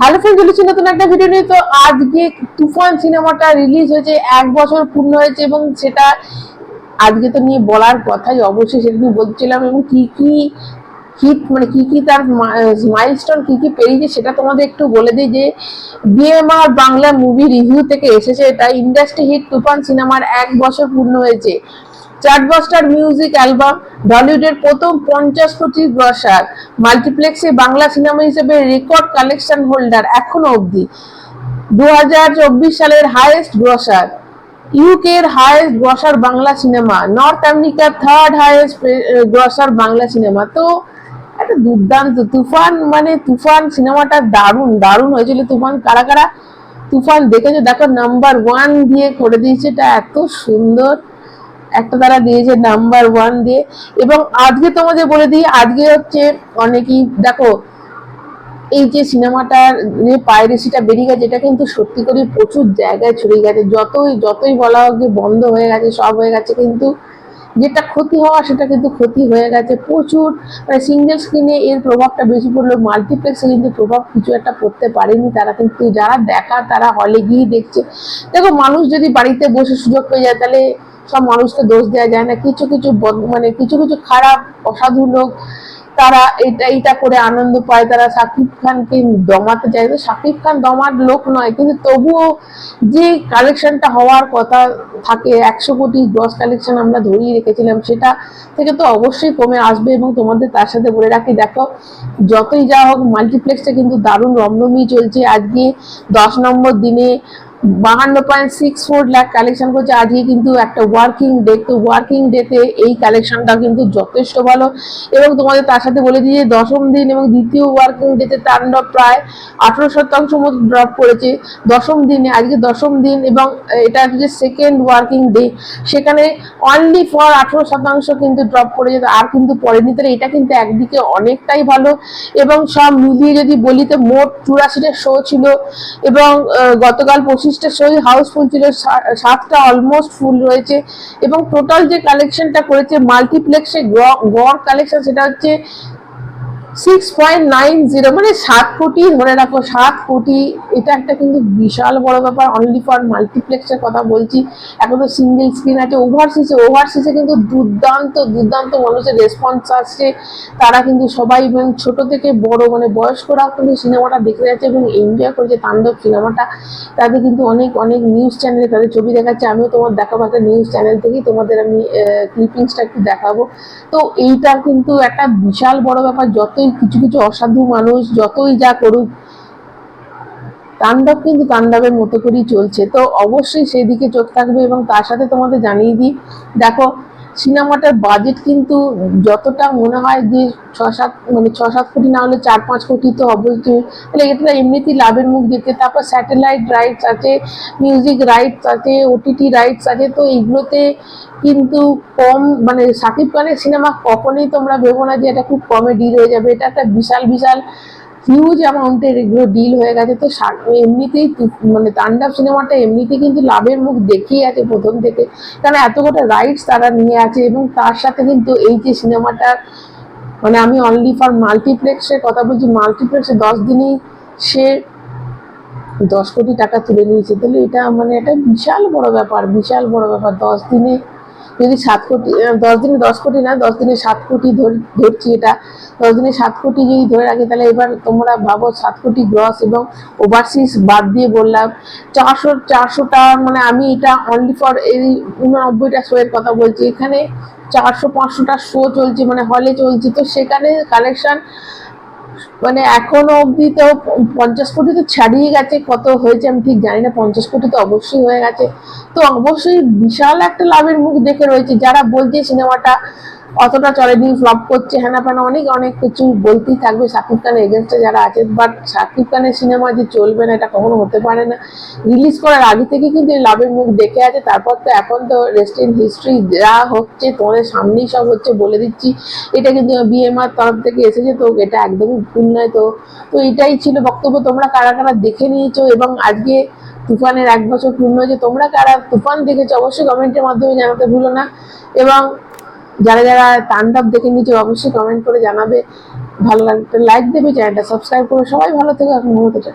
Hello friend চলেছি নতুন একটা ভিডিও নিয়ে। তো আজকে তুফান সিনেমাটা রিলিজ হয়েছে, এক বছর পূর্ণ হয়েছে এবং সেটা আজকে তো নিয়ে বলার কথাই অবশ্যই সেটা নিয়ে বলছিলাম এবং কি কি হিট মানে কি কি তার মাইলস্টোন কি কি পেরিয়েছে সেটা তোমাদের একটু বলে দিই যে বিএমআর বাংলা মুভি রিভিউ থেকে এসেছে। এটা ইন্ডাস্ট্রি হিট তুফান সিনেমার এক বছর পূর্ণ হয়েছে। চার্টবাস্টার মিউজিক অ্যালবাম বলিউডের প্রথম পঞ্চাশ কোটি গ্রসার। মাল্টিপ্লেক্সে বাংলা সিনেমা হিসেবে রেকর্ড কালেকশন হোল্ডার এখনও অবধি। দু হাজার চব্বিশ সালের হাইয়েস্ট গ্রসার। ইউকের highest grosser Bangla cinema. North আমেরিকার third highest grosser Bangla cinema. তো একটা দুর্দান্ত তুফান মানে তুফান সিনেমাটা দারুণ দারুণ হয়েছিল। তুফান কারা কারা? তুফান দেখেছ? দেখো নাম্বার ওয়ান দিয়ে করে দিয়েছে। এটা এত সুন্দর। একটা তারা দিয়েছে নাম্বার ওয়ান দিয়ে। এবং আজকে তোমাদের বলে দিই, আজকে হচ্ছে অনেকেই দেখো, এই যে সিনেমাটার যে পাইরেসিটা বেরিয়ে গেছে, এটা কিন্তু সত্যি করে প্রচুর জায়গায় ছড়িয়ে গেছে। যতই যতই বলা হোক যে বন্ধ হয়ে গেছে, সব হয়ে গেছে, কিন্তু যেটা ক্ষতি হওয়া, সেটা কিন্তু ক্ষতি হয়ে গেছে। প্রচুর মানে সিঙ্গেল স্ক্রিনে এর প্রভাবটা বেশি পড়ল মাল্টিপ্লেক্সে কিন্তু প্রভাব কিছু একটা পড়তে পারেনি তারা। কিন্তু যারা দেখা, তারা হলে গিয়ে দেখছে। দেখো, মানুষ যদি বাড়িতে বসে সুযোগ পেয়ে যায়, তাহলে সব মানুষকে দোষ দেওয়া যায় না। কিছু কিছু মানে কিছু কিছু খারাপ, অসাধু লোক তারা এটা এটা করে আনন্দ পায়। তারা সাকিব খানকে দমাতে তো সাকিব খান দমার লোক নয়। কিন্তু তবুও যে কালেকশনটা হওয়ার কথা থাকে, একশো কোটি গ্রস কালেকশন আমরা ধরিয়ে রেখেছিলাম, সেটা থেকে তো অবশ্যই কমে আসবে এবং তোমাদের তার সাথে বলে রাখি, দেখো, যতই যা হোক মাল্টিপ্লেক্সটা কিন্তু দারুণ রমরমি চলছে। আজকে দশ নম্বর দিনে বাহান্ন point six four lakh collection করছে। আজকে কিন্তু একটা ওয়ার্কিং ডে তো ওয়ার্কিং ডেতে এই কালেকশনটা কিন্তু যথেষ্ট ভালো। এবং তোমাদের তার সাথে বলে দিই যে দশম দিন এবং দ্বিতীয় ওয়ার্কিং ডেতে তাণ্ডব প্রায় আঠারো শতাংশ মতো ড্রপ করেছে। দশম দিনে, আজকে দশম দিন এবং এটা হচ্ছে সেকেন্ড ওয়ার্কিং ডে সেখানে অনলি ফর আঠারো শতাংশ কিন্তু ড্রপ করেছে আর কিন্তু পড়েনি। তাহলে এটা কিন্তু একদিকে অনেকটাই ভালো। এবং সব মিলিয়ে যদি বলি, তো মোট চুরাশিটা শো ছিল। এবং গতকাল পঁচিশটা শো হাউসফুল ছিল সাতটা অলমোস্ট ফুল রয়েছে এবং টোটাল যে কালেকশনটা করেছে মাল্টিপ্লেক্সে গড় কালেকশন সেটা হচ্ছে সিক্স পয়েন্ট নাইন জিরো মানে সাত কোটি ধরে রাখো, সাত কোটি, এটা একটা কিন্তু বিশাল বড় ব্যাপার। অনলি ফর মাল্টিপ্লেক্সের কথা বলছি। এখন তো সিঙ্গেল স্ক্রিন আছে ওভারসিসে ওভারসিসে কিন্তু দুর্দান্ত দুর্দান্ত মানুষের রেসপন্স আসছে। তারা কিন্তু সবাই এবং ছোট থেকে বড় মানে বয়স্করাও কিন্তু সিনেমাটা দেখতে যাচ্ছে এবং এনজয় করেছে তাণ্ডব সিনেমাটা। তাদের কিন্তু অনেক অনেক নিউজ চ্যানেলে তাদের ছবি দেখাচ্ছে। আমিও তোমার দেখাবো একটা নিউজ চ্যানেল থেকেই, তোমাদের আমি ক্লিপিংসটা একটু দেখাবো। তো এইটা কিন্তু একটা বিশাল বড় ব্যাপার। যতই কিছু কিছু অসাধু মানুষ যতই যা করুক, তাণ্ডব কিন্তু তাণ্ডবের মতো করেই চলছে। তো অবশ্যই সেদিকে চোখ থাকবে এবং তার সাথে তোমাদের জানিয়ে দিই, দেখো সিনেমাটার বাজেট কিন্তু যতটা মনে হয় যে ছ সাত মানে ছ সাত কোটি না হলে চার পাঁচ কোটি তো অবশ্যই তাহলে এটা এমনিতেই লাভের মুখ দেখতে, তারপর স্যাটেলাইট রাইটস আছে মিউজিক রাইটস আছে ওটিটি রাইটস আছে, তো এইগুলোতে কিন্তু কম মানে সাকিব খানের সিনেমা কখনোই তোমরা ভেবো না যে এটা খুব কমে ডিল হয়ে যাবে। এটা একটা বিশাল বিশাল হিউজ অ্যামাউন্টের এগুলো ডিল হয়ে গেছে। তো এমনিতেই মানে তাণ্ডব সিনেমাটা এমনিতেই কিন্তু লাভের মুখ দেখিয়ে আছে প্রথম থেকে। কারণ এত গোটা রাইটস তারা নিয়ে আছে এবং তার সাথে কিন্তু এই যে সিনেমাটা মানে আমি অনলি ফর মাল্টিপ্লেক্সের কথা বলছি মাল্টিপ্লেক্সে দশ দিনেই সে দশ কোটি টাকা তুলে নিয়েছে। তাহলে এটা মানে একটা বিশাল বড় ব্যাপার, বিশাল বড় ব্যাপার। দশ দিনে যদি সাত কোটি দশ দিনে দশ কোটি না, দশ দিনে সাত কোটি ধর- ধরছি এটা। দশ দিনে সাত কোটি যদি ধরে রাখি, তাহলে এবার তোমরা ভাবো সাত কোটি গ্রস এবং ওভারসিজ বাদ দিয়ে বললাম। চারশো, চারশোটা মানে আমি এটা অনলি ফর এই উননব্বইটা শো এর কথা বলছি। এখানে চারশো, পাঁচশোটা শো চলছে মানে হলে চলছে। তো সেখানে কালেকশন মানে এখনও অবধি তো পঞ্চাশ কোটি তো ছাড়িয়ে গেছে, কত হয়েছে আমি ঠিক জানি না, পঞ্চাশ কোটি তো অবশ্যই হয়ে গেছে। তো অবশ্যই বিশাল একটা লাভের মুখ দেখে রয়েছে, যারা বলছে সিনেমাটা অতটা চলেনি ফ্লপ করছে। হ্যানা প্যানা অনেক অনেক কিছু বলতেই থাকবে। শাকিব খানের এগেনস্টে যারা আছে বাট শাকিব খানের সিনেমা যে চলবে না, এটা কখনো হতে পারে না। রিলিজ করার আগে থেকে কিন্তু লাভের মুখ দেখে আছে। তারপর তো এখন তো রেস্ট হিস্ট্রি যা হচ্ছে, তোমাদের সামনেই সব হচ্ছে বলে দিচ্ছি। এটা কিন্তু বিএমআর তরফ থেকে এসেছে, তো এটা একদমই ভুল নয়। তো তো এটাই ছিল বক্তব্য। তোমরা কারা কারা দেখে নিয়েছো? এবং আজকে তুফানের এক বছর পূর্ণ হয়েছে, তোমরা কারা তুফান দেখেছ? অবশ্যই কমেন্টের মাধ্যমে জানাতে ভুলো না। এবং যারা যারা তাণ্ডব দেখে নিচে অবশ্যই কমেন্ট করে জানাবে। ভালো লাগবে লাইক দেবে চ্যানেলটা সাবস্ক্রাইব করে। সবাই ভালো থেকে, এখন টাটা